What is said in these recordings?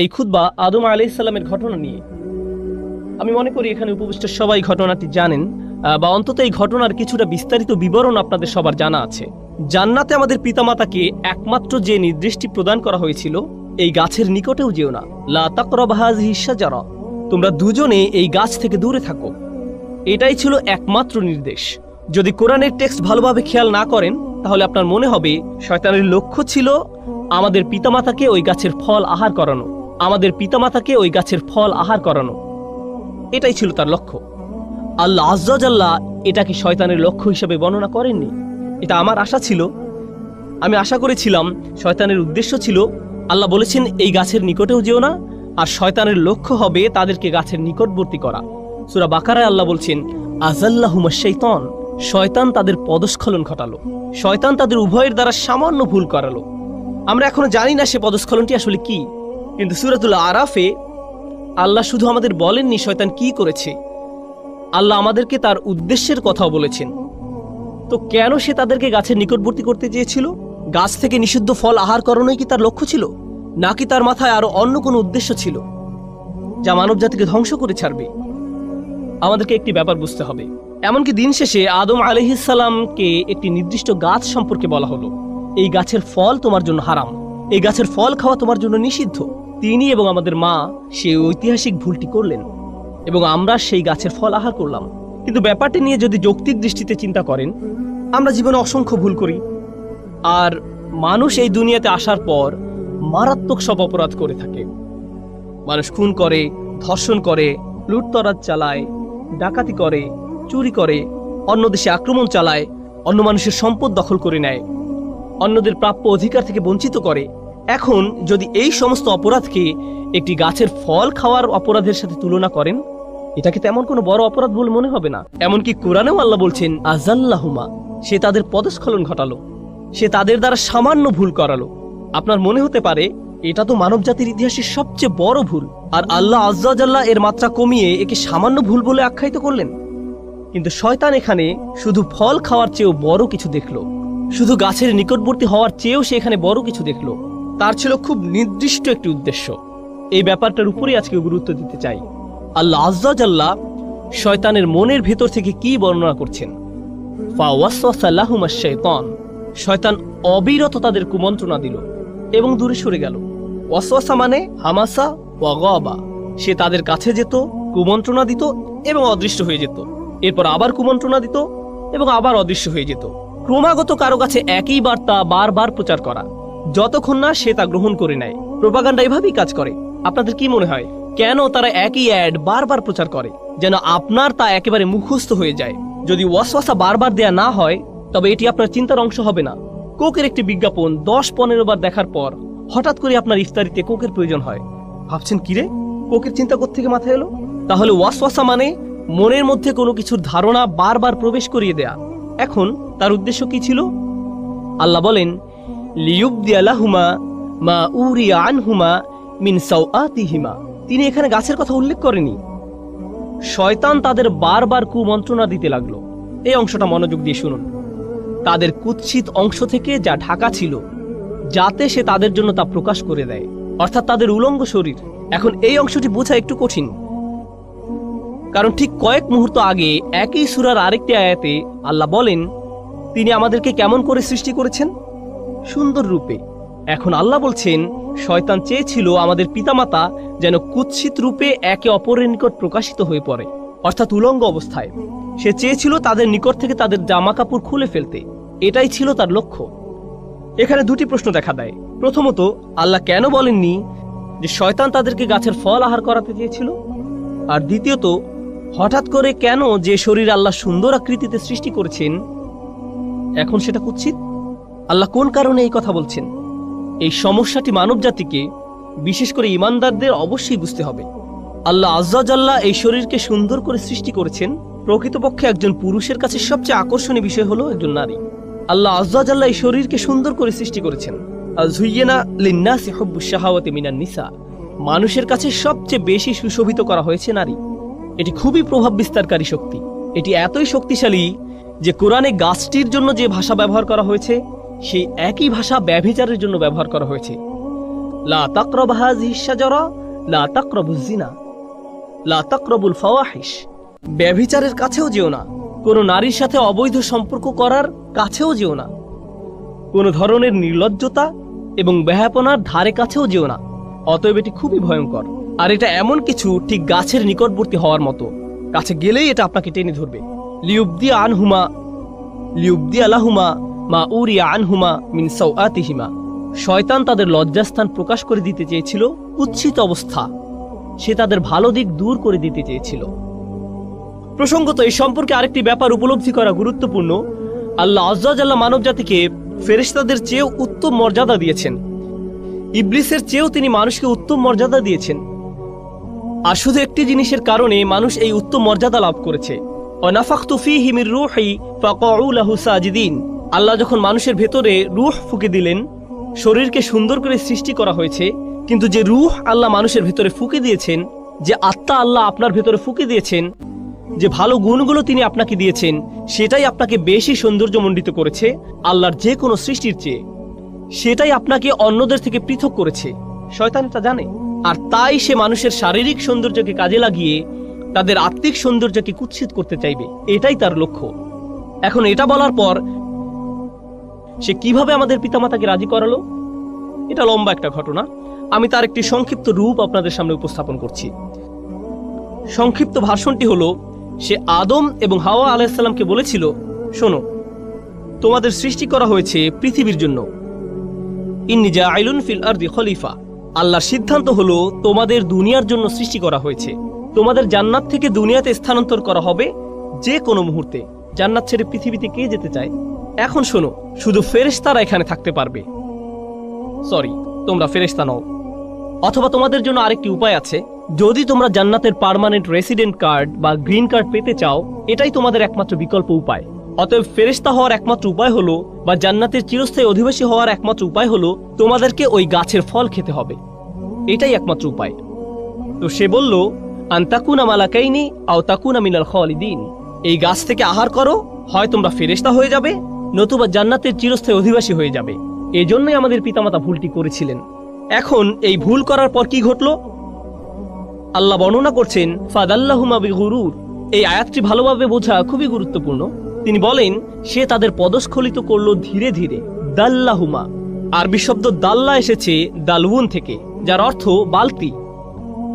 এই খুতবা আদম আলাইসাল্লামের ঘটনা নিয়ে। আমি মনে করি এখানে উপবিষ্ট সবাই ঘটনাটি জানেন বা অন্তত এই ঘটনার কিছুটা বিস্তারিত বিবরণ আপনাদের সবার জানা আছে। জান্নাতে আমাদের পিতামাতাকে একমাত্র যে নির্দেশটি প্রদান করা হয়েছিল, এই গাছের নিকটেও যেও না। লা তাকরাবাহাজ হিসাজারা তোমরা দুজনে এই গাছ থেকে দূরে থাকো। এটাই ছিল একমাত্র নির্দেশ। যদি কোরআনের টেক্সট ভালোভাবে খেয়াল না করেন, তাহলে আপনার মনে হবে, শয়তানের লক্ষ্য ছিল আমাদের পিতামাতাকে ওই গাছের ফল আহার করানো। আমাদের পিতামাতাকে ওই গাছের ফল আহার করানো। এটাই ছিল তার লক্ষ্য। আল্লাহ আজ্লাহ এটাকে শয়তানের লক্ষ্য হিসেবে বর্ণনা করেননি। এটা আমার আশা ছিল। আমি আশা করেছিলাম শয়তানের উদ্দেশ্য ছিল, আল্লাহ বলেছেন, এই গাছের নিকটেও যেও না, আর শয়তানের লক্ষ্য হবে তাদেরকে গাছের নিকটবর্তী করা। সুরা বাকারায় আল্লাহ বলছেন আজাল্লাহুমা শৈতন। শয়তান তাদের পদস্খলন ঘটালো। শয়তান তাদের উভয়ের দ্বারা সামান্য ভুল করালো। আমরা এখনও জানি না সে পদস্খলনটি আসলে কি। কিন্তু সুরাতুল আরাফে আল্লাহ শুধু আমাদের বলেননি শয়তান কি করেছে। আল্লাহ আমাদেরকে তার উদ্দেশ্যের কথাও বলেছেন। তো কেন সে তাদেরকে গাছের নিকটবর্তী করতে চেয়েছিল? গাছ থেকে নিষিদ্ধ ফল আহার করানোই কি তার লক্ষ্য ছিল? নাকি তার মাথায় আরও অন্য কোনো উদ্দেশ্য ছিল, যা মানব জাতিকে ধ্বংস করে ছাড়বে? আমাদেরকে একটি ব্যাপার বুঝতে হবে। এমনকি দিন শেষে আদম আলহিসাল্লামকে একটি নির্দিষ্ট গাছ সম্পর্কে বলা হলো। এই গাছের ফল তোমার জন্য হারাম। এই গাছের ফল খাওয়া তোমার জন্য নিষিদ্ধ। তিনি এবং আমাদের মা সেই ঐতিহাসিক ভুলটি করলেন এবং আমরা সেই গাছের ফল আহার করলাম। কিন্তু ব্যাপারটি নিয়ে যদি যৌক্তিক দৃষ্টিতে চিন্তা করেন, আমরা জীবনে অসংখ্য ভুল করি। আর মানুষ এই দুনিয়াতে আসার পর মারাত্মক সব অপরাধ করে থাকে। মানুষ খুন করে, ধর্ষণ করে, লুটতরাজ চালায়, ডাকাতি করে, চুরি করে, অন্য দেশে আক্রমণ চালায়, অন্য মানুষের সম্পদ দখল করে নেয়, অন্যদের প্রাপ্য অধিকার থেকে বঞ্চিত করে। এখন যদি এই সমস্ত অপরাধকে একটি গাছের ফল খাওয়ার অপরাধের সাথে তুলনা করেন এটাকে তেমন কোনো বড় অপরাধ বলে মনে হবে না? এমনকি কোরআনেও আল্লাহ বলছেন আজাল্লাহুমা সে তাদের পদস্খলন ঘটালো, সে তাদের দ্বারা সামান্য ভুল করালো। আপনার মনে হতে পারে, এটা তো মানব জাতির ইতিহাসের সবচেয়ে বড় ভুল, আর আল্লাহ আজ্লাহ এর মাত্রা কমিয়ে একে সামান্য ভুল বলে আখ্যায়িত করলেন। কিন্তু শয়তান এখানে শুধু ফল খাওয়ার চেয়েও বড় কিছু দেখল, শুধু গাছের নিকটবর্তী হওয়ার চেয়েও সে এখানে বড় কিছু দেখল। তার ছিল খুব নির্দিষ্ট একটি উদ্দেশ্য। এই ব্যাপারটার উপরেই আজকে গুরুত্ব দিতে চাই। আল্লাহ আজ্লাহ শয়তানের মনের ভেতর থেকে কি বর্ণনা করছেন? শয়তান। শয়তান অবিরত তাদের কুমন্ত্রণা দিল এবং দূরে সরে গেল। ওয়াসওয়াসা মানে হামাসা ওয়াগবা সে তাদের কাছে যেত, কুমন্ত্রণা দিত এবং অদৃশ্য হয়ে যেত। এরপর আবার কুমন্ত্রণা দিত এবং আবার অদৃশ্য হয়ে যেত। ক্রমাগত কারও কাছে একই বার্তা বারবার প্রচার করা। যতক্ষণ না সে তা গ্রহণ করে নেয়। প্রোপাগান্ডা এভাবেই কাজ করে। আপনাদের কি মনে হয়? কেন তারা একই অ্যাড বারবার প্রচার করে? যেন আপনার তা একেবারে মুখস্থ হয়ে যায়। যদি ওয়াসওয়াসা বারবার দেয়া না হয়, তবে এটি আপনার চিন্তার অংশ হবে না। কোকের একটি বিজ্ঞাপন দশ পনেরো বার দেখার পর, হঠাৎ করে আপনার ইফতারিতে কোকের প্রয়োজন হয়। ভাবছেন কিরে কোকের চিন্তা থেকে মাথায় এলো? তাহলে ওয়াসওয়াসা মানে মনের মধ্যে কোনো কিছুর ধারণা বারবার প্রবেশ করিয়ে দেয়া। এখন তার উদ্দেশ্য কি ছিল? আল্লাহ বলেন তিনি এখানে গাছের কথা উল্লেখ করেনি। শয়তান তাদের বারবার কুমন্ত্রণা দিতে লাগল। এই অংশটা মনোযোগ দিয়ে শুনুন। তাদের কুৎসিত অংশ থেকে যা ঢাকা ছিল, যাতে সে তাদের জন্য তা প্রকাশ করে দেয়। অর্থাৎ তাদের উলঙ্গ শরীর। এখন এই অংশটি বোঝা একটু কঠিন। কারণ ঠিক কয়েক মুহূর্ত আগে একই সুরার আরেকটি আয়াতে আল্লাহ বলেন, তিনি আমাদেরকে কেমন করে সৃষ্টি করেছেন? সুন্দর রূপে। এখন আল্লাহ বলছেন, শয়তান চেয়েছিল আমাদের পিতামাতা যেন কুৎসিত রূপে একে অপরের নিকট প্রকাশিত হয়ে পড়ে, অর্থাৎ উলঙ্গ অবস্থায়। সে চেয়েছিল তাদের নিকট থেকে তাদের জামা কাপড় খুলে ফেলতে। এটাই ছিল তার লক্ষ্য। এখানে দুটি প্রশ্ন দেখা দেয়। প্রথমত, আল্লাহ কেন বলেননি যে শয়তান তাদেরকে গাছের ফল আহার করাতে চেয়েছিল? আর দ্বিতীয়ত, হঠাৎ করে কেন যে শরীর আল্লাহ সুন্দর আকৃতিতে সৃষ্টি করেছেন, এখন সেটা কুৎসিত? আল্লাহ কোন কারণে এই কথা বলছেন? এই সমস্যাটি মানব জাতিকে বিশেষ করে ইমানদারদের অবশ্যই বুঝতে হবে। আল্লাহ আজ্লাহ এই শরীরকে সুন্দর করে সৃষ্টি করেছেন। প্রকৃতপক্ষে একজন পুরুষের কাছে সবচেয়ে আকর্ষণীয় বিষয় হলো একজন নারী। আল্লাহ আজ্লাহ এই শরীরকে সুন্দর করে সৃষ্টি করেছেন। মিনান নিসা। মানুষের কাছে সবচেয়ে বেশি সুশোভিত করা হয়েছে নারী। এটি খুবই প্রভাব বিস্তারকারী শক্তি। এটি এতই শক্তিশালী যে কোরআনে গাছটির জন্য যে ভাষা ব্যবহার করা হয়েছে সেই একই ভাষা ব্যভিচারের জন্য ব্যবহার করা হয়েছে। লা লা ব্যভিচারের কাছেও যেও না। কোনো নারীর সাথে অবৈধ সম্পর্ক করার কাছেও যেও না। কোনো ধরনের নির্লজ্জতা এবং ব্যাহাপনার ধারে কাছেও যেও না। অতএব এটি খুবই ভয়ঙ্কর। আর এটা এমন কিছু ঠিক গাছের নিকটবর্তী হওয়ার মতো। কাছে গেলেই এটা আপনাকে টেনে ধরবে। লিউবদি আনহুমা, লিউবদি আলাহুমা মা উরিয়া আনহুমা মিন সৌআতিহিমা শয়তান তাদের লজ্জাস্থান প্রকাশ করে দিতে চেয়েছিল কুৎসিত অবস্থা। সে তাদের ভালো দিক দূর করে দিতে চেয়েছিল। প্রসঙ্গত এই সম্পর্কে আরেকটি ব্যাপার উপলব্ধি করা গুরুত্বপূর্ণ। আল্লাহ আজ্লাহ মানব জাতিকে ফেরেশতাদের চেয়েও উত্তম মর্যাদা দিয়েছেন। ইবলিসের চেয়েও তিনি মানুষকে উত্তম মর্যাদা দিয়েছেন। আর শুধু একটি জিনিসের কারণে মানুষ এই উত্তম মর্যাদা লাভ করেছে। অনাফাক্তু ফীহি মির রূহি ফাকাউ লাহু সাজিদিন। আল্লাহ যখন মানুষের ভেতরে রূহ ফুকে দিলেন, শরীরকে সুন্দর করে সৃষ্টি করা হয়েছে, কিন্তু যে রূহ আল্লাহ মানুষের ভেতরে ফুকে দিয়েছেন, যে আত্মা আল্লাহ আপনার ভেতরে ফুকে দিয়েছেন, যে ভালো গুণগুলো তিনি আপনাকে দিয়েছেন, সেটাই আপনাকে বেশি সৌন্দর্যমণ্ডিত করেছে আল্লাহর যে কোনো সৃষ্টির চেয়ে। সেটাই আপনাকে অন্যদের থেকে পৃথক করেছে। শয়তান এটা জানে। আর তাই সে মানুষের শারীরিক সৌন্দর্যকে কাজে লাগিয়ে তাদের আত্মিক সৌন্দর্যকে কুৎসিত করতে চাইবে। এটাই তার লক্ষ্য। এখন এটা বলার পর সে কীভাবে আমাদের পিতামাতাকে রাজি করালো? এটা লম্বা একটা ঘটনা। আমি তার একটি সংক্ষিপ্ত রূপ আপনাদের সামনে উপস্থাপন করছি। সংক্ষিপ্ত ভাষণটি হলো, সে আদম এবং হাওয়া আলাইসাল্লামকে বলেছিল, শোনো, তোমাদের সৃষ্টি করা হয়েছে পৃথিবীর জন্য। ইন্নি আইলুন ফিল আরদি খলিফা। আল্লাহর সিদ্ধান্ত হলো, তোমাদের দুনিয়ার জন্য সৃষ্টি করা হয়েছে। তোমাদের জান্নাত থেকে দুনিয়াতে স্থানান্তর করা হবে যে কোনো মুহূর্তে। জান্নাত ছেড়ে পৃথিবীতে কে যেতে চায়? এখন শোনো, শুধু ফেরেশতারা এখানে থাকতে পারবে। সরি তোমরা ফেরেশতা নও। অথবা তোমাদের জন্য আরেকটি উপায় আছে। যদি তোমরা জান্নাতের পার্মানেন্ট রেসিডেন্ট কার্ড বা গ্রিন কার্ড পেতে চাও, এটাই তোমাদের একমাত্র বিকল্প উপায়। অতএব ফেরেশতা হওয়ার একমাত্র উপায় হলো বা জান্নাতের চিরস্থায়ী অধিবাসী হওয়ার একমাত্র উপায় হলো তোমাদেরকে ওই গাছের ফল খেতে হবে। এটাই একমাত্র উপায়। তো সে বলল আন্তাকুনা মালাকাইনি আও তাকুনা মিনাল খালিদিন এই গাছ থেকে আহার করো, হয় তোমরা ফেরেশতা হয়ে যাবে, নতুবা জান্নাতের চিরস্থায়ী অধিবাসী হয়ে যাবে। এজন্যই আমাদের পিতামাতা ভুলটি করেছিলেন। এখন এই ভুল করার পর কি ঘটলো? আল্লাহ বর্ণনা করছেন, ফাদাল্লাহুমা বিগুরুর। এই আয়াতটি ভালোভাবে বোঝা খুবই গুরুত্বপূর্ণ। তিনি বলেন, সে তাদের পদস্খলিত করল ধীরে ধীরে, দাল্লাহুমা। আরবি শব্দ দাল্লা এসেছে দালউন থেকে, যার অর্থ বালতি।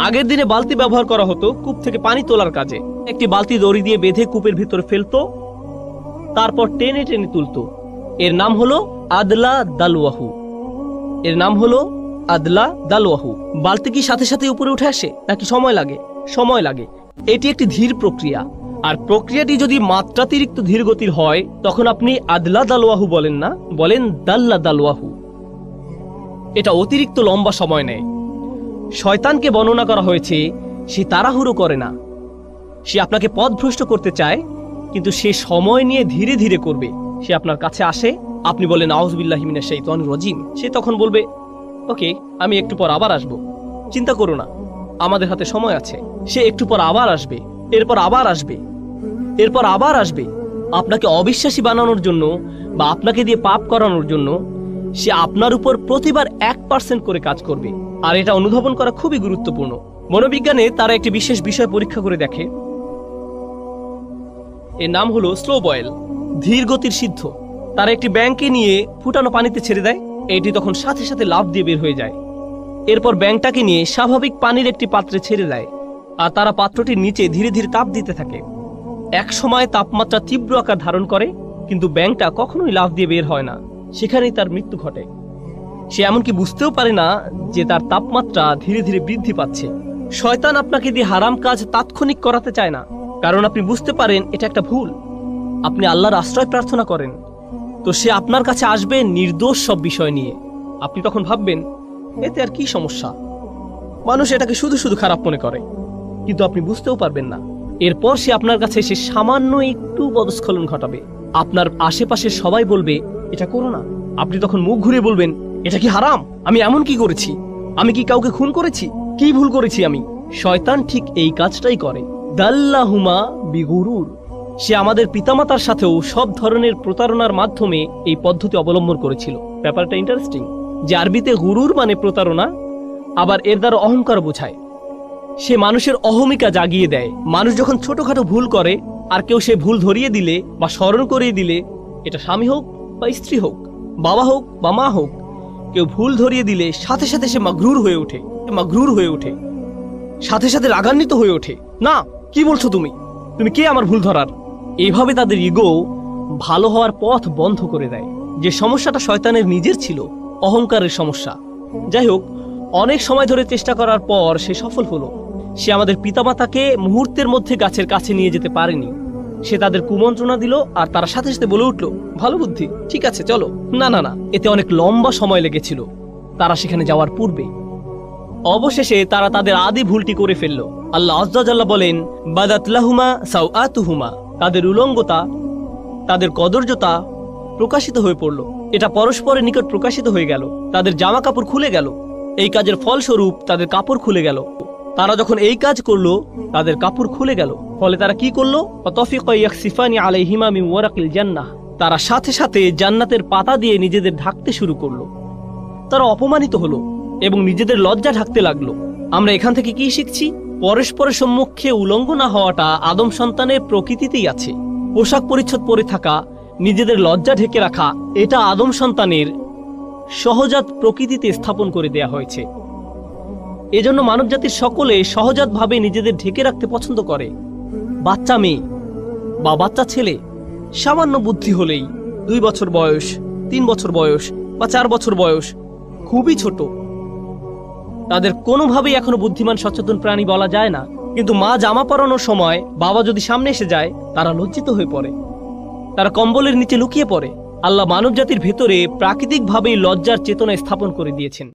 আগের দিনে বালতি ব্যবহার করা হতো, কূপ থেকে পানি তোলার কাজে। একটি বালতি দড়ি দিয়ে বেঁধে কূপের ভিতরে ফেলতো, তারপর টেনে টেনে তুলতো। এর নাম হলো আদলা দালওয়াহু। এর নাম হলো আদলা দালওয়াহু। বালতি কি সাথে সাথে উপরে উঠে আসে, নাকি সময় লাগে? সময় লাগে। এটি একটি ধীর প্রক্রিয়া। আর প্রক্রিয়াটি যদি মাত্রাতিরিক্ত ধীর গতির হয়, তখন আপনি আদলা দালওয়াহু বলেন না, বলেন দাল্লা দালওয়াহু। এটা অতিরিক্ত লম্বা সময় নেয়। শয়তানকে বর্ণনা করা হয়েছে, সে তাড়াহুড়ো করে না। সে আপনাকে পথভ্রষ্ট করতে চায়, কিন্তু সে সময় নিয়ে ধীরে ধীরে করবে। সে আপনার কাছে আসে, আপনি বলেন আউজবিল্লাহিমিনা সেই তন রজিম। সে তখন বলবে, ওকে, আমি একটু পর আবার আসব। চিন্তা করো না, আমাদের হাতে সময় আছে। সে একটু পর আবার আসবে, এরপর আবার আসবে, এরপর আবার আসবে। আপনাকে অবিশ্বাসী বানানোর জন্য বা আপনাকে দিয়ে পাপ করানোর জন্য সে আপনার উপর প্রতিবার এক পার্সেন্ট করে কাজ করবে। আর এটা অনুধাবন করা খুবই গুরুত্বপূর্ণ। মনোবিজ্ঞানে তারা একটি বিশেষ বিষয় পরীক্ষা করে দেখে। এর নাম হলো স্লো বয়েল ধীর গতির সিদ্ধ। তারা একটি ব্যাংকে নিয়ে ফুটানো পানিতে ছেড়ে দেয়। এটি তখন সাথে সাথে লাভ দিয়ে বের হয়ে যায়। এরপর ব্যাংকটাকে নিয়ে স্বাভাবিক পানির একটি পাত্রে ছেড়ে দেয়। আর তারা পাত্রটির নিচে ধীরে ধীরে তাপ দিতে থাকে। এক সময় তাপমাত্রা তীব্র আকার ধারণ করে, কিন্তু ব্যাংকটা কখনোই লাভ দিয়ে বের হয় না। সেখানেই তার মৃত্যু ঘটে। সে এমনকি বুঝতেও পারে না যে তার তাপমাত্রা ধীরে ধীরে বৃদ্ধি পাচ্ছে। শয়তান আপনাকে দিয়ে হারাম কাজ তাৎক্ষণিক করাতে চায় না, কারণ আপনি বুঝতে পারেন এটা একটা ভুল। আপনি আল্লাহর আশ্রয় প্রার্থনা করেন। তো সে আপনার কাছে আসবে নির্দোষ সব বিষয় নিয়ে। আপনি তখন ভাববেন, এতে আর কি সমস্যা? মানুষ এটাকে শুধু শুধু খারাপ মনে করে। কিন্তু আপনি বুঝতেও পারবেন না। এরপর সে আপনার কাছে এসে সামান্য একটু পদস্খলন ঘটাবে। আপনার আশেপাশে সবাই বলবে, এটা করো না। আপনি তখন মুখ ঘুরে বলবেন, এটা কি হারাম? আমি এমন কি করেছি? আমি কি কাউকে খুন করেছি? কি ভুল করেছি আমি? শয়তান ঠিক এই কাজটাই করে। দাল্লাহুমা বিগুরুর। সে আমাদের পিতামাতার সাথেও সব ধরনের প্রতারণার মাধ্যমে এই পদ্ধতি অবলম্বন করেছিল। ব্যাপারটা ইন্টারেস্টিং যে আরবিতে গুরুর মানে প্রতারণা, আবার এর দ্বারা অহংকার বোঝায়। সে মানুষের অহমিকা জাগিয়ে দেয়। মানুষ যখন ছোটখাটো ভুল করে আর কেউ সে ভুল ধরিয়ে দিলে বা স্মরণ করিয়ে দিলে, এটা স্বামী হোক বা স্ত্রী হোক, বাবা হোক বা মা হোক, কেউ ভুল ধরিয়ে দিলে সাথে সাথে সে মাগরুর হয়ে ওঠে মাগরুর হয়ে ওঠে, সাথে সাথে রাগান্বিত হয়ে ওঠে। না, কি বলছো তুমি? তুমি কে আমার ভুল ধরার? এইভাবে তাদের ইগো ভালো হওয়ার পথ বন্ধ করে দেয়। যে সমস্যাটা শয়তানের নিজের ছিল, অহংকারের সমস্যা। যাই হোক, অনেক সময় ধরে চেষ্টা করার পর সে সফল হলো। সে আমাদের পিতামাতাকে মুহূর্তের মধ্যে গাছের কাছে নিয়ে যেতে পারেনি। সে তাদের কুমন্ত্রণা দিল আর তারা সাথে সাথে বলে উঠল, ভালো বুদ্ধি, ঠিক আছে, চলো। না না না, এতে অনেক লম্বা সময় লেগেছিল। তারা সেখানে যাওয়ার পূর্বে। অবশেষে তারা তাদের আদি ভুলটি করে ফেলল। আল্লাহ আজ্জাল্লাহ বলেন বাদাতলাহুমা সাউআতুহুমা তাদের উলঙ্গতা, তাদের কদর্যতা প্রকাশিত হয়ে পড়ল। এটা পরস্পরের নিকট প্রকাশিত হয়ে গেল। তাদের জামা কাপড় খুলে গেল। এই কাজের ফলস্বরূপ তাদের কাপড় খুলে গেল। তারা যখন এই কাজ করল, তাদের কাপড় খুলে গেল। ফলে তারা কি করল? সিফানি তারা সাথে সাথে জান্নাতের পাতা দিয়ে নিজেদের ঢাকতে শুরু করল। তারা অপমানিত হলো এবং নিজেদের লজ্জা ঢাকতে লাগল। আমরা এখান থেকে কি শিখছি? পরস্পরের সম্মুখে উলঙ্গ না হওয়াটা আদম সন্তানের প্রকৃতিতেই আছে। পোশাক পরিচ্ছদ পরে থাকা, নিজেদের লজ্জা ঢেকে রাখা, এটা আদম সন্তানের সহজাত প্রকৃতিতে স্থাপন করে দেয়া হয়েছে। এজন্য মানবজাতির সকলে সহজাতভাবে নিজেদের ঢেকে রাখতে পছন্দ করে। বাচ্চা মেয়ে বা বাচ্চা ছেলে, সামান্য বুদ্ধি হলেই দুই বছর বয়স, তিন বছর বয়স বা চার বছর বয়স খুবই ছোট। তাদের কোনোভাবেই এখনও বুদ্ধিমান, সচেতন প্রাণী বলা যায় না। কিন্তু মা জামা পরানোর সময় বাবা যদি সামনে এসে যায়, তারা লজ্জিত হয়ে পড়ে। তারা কম্বলের নিচে লুকিয়ে পড়ে। আল্লাহ মানবজাতির ভেতরে প্রাকৃতিকভাবেই লজ্জার চেতনা স্থাপন করে দিয়েছেন।